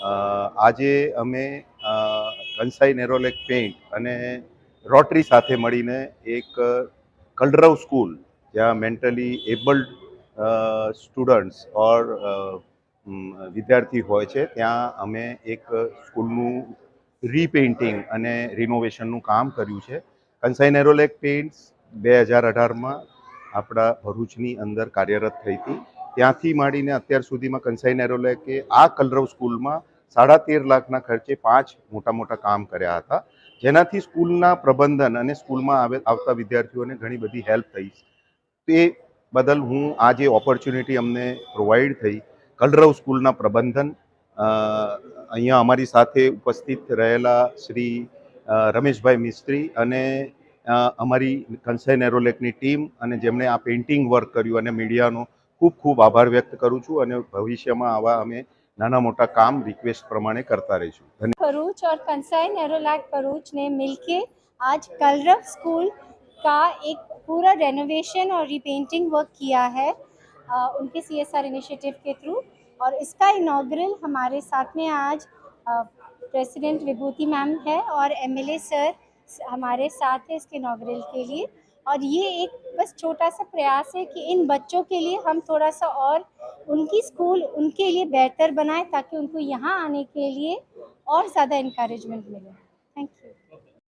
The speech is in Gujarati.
આજે અમે કંસાઈ નેરોલેક પેઇન્ટ અને રોટરી સાથે મળીને એક કલરવ સ્કૂલ જ્યાં મેન્ટલી એબલ્ડ સ્ટુડન્ટ્સ ઓર વિદ્યાર્થી હોય છે, ત્યાં અમે એક સ્કૂલનું રીપેઇન્ટિંગ અને રિનોવેશનનું કામ કર્યું છે. કંસાઈ નેરોલેક પેઇન્ટ્સ બે હજાર અઢારમાં આપણા ભરૂચની અંદર કાર્યરત થઈ હતી. ત્યાંથી માંડીને અત્યાર સુધીમાં કંસાઈ નેરોલેકે આ કલરવ સ્કૂલમાં સાડા તેર લાખના ખર્ચે પાંચ મોટા મોટા કામ કર્યા હતા. જેનાથી સ્કૂલના પ્રબંધન અને સ્કૂલમાં આવે આવતા વિદ્યાર્થીઓને ઘણી બધી હેલ્પ થઈ. તે બદલ હું આ જે ઓપોર્ચ્યુનિટી અમને પ્રોવાઈડ થઈ, કલરવ સ્કૂલના પ્રબંધન અહીંયા અમારી સાથે ઉપસ્થિત રહેલા શ્રી રમેશભાઈ મિસ્ત્રી અને અમારી કંસાઈ નેરોલેકની ટીમ અને જેમણે આ પેઇન્ટિંગ વર્ક કર્યું અને મીડિયાનો ખૂબ ખૂબ આભાર વ્યક્ત કરું છું અને ભવિષ્યમાં આવા અમે નાના મોટા કામ રિક્વેસ્ટ પ્રમાણે કરતા રહીશું ધન્યવાદ भरूच और कंसाई नेरोलैक भरूच ने मिलके आज कलरव स्कूल का एक पूरा रेनोवेशन और रिपेंटिंग वर्क किया है अ, उनके सी एस आर इनिशिएटिव के थ्रू और इसका इनाग्रल हमारे साथ में आज प्रेसिडेंट विभूति मैम है और एमएलए सर हमारे साथ हैं इसके इनाग्रल के लिए और ये एक बस छोटा सा प्रयास है कि इन बच्चों के लिए हम थोड़ा सा और उनकी स्कूल उनके लिए बेहतर बनाएं ताकि उनको यहाँ आने के लिए और ज़्यादा इंकरेजमेंट मिले